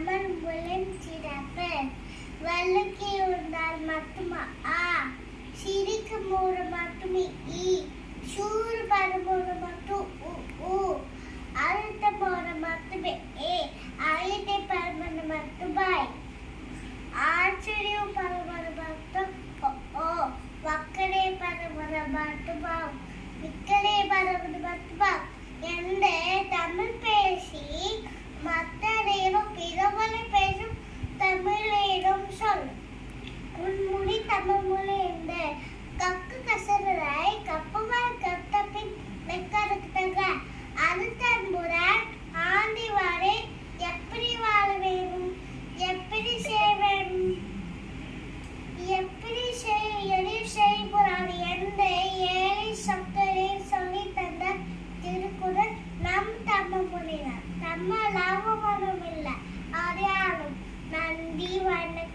আমার বলেন চিরাতে వెళ్ళకి ఉండాలి మొత్తం ఆ సిరికి మూడు మొత్తం ఈ షూరు పదమూడు మొత్తం ఉ అరత మూడు మొత్తం ఏ ఐదు పదమూడు మొత్తం బాయ్. ఆశ్చర్యం పదమూడు మొత్తం ఒక్కడే పదమూడు మొత్తం బావు. my next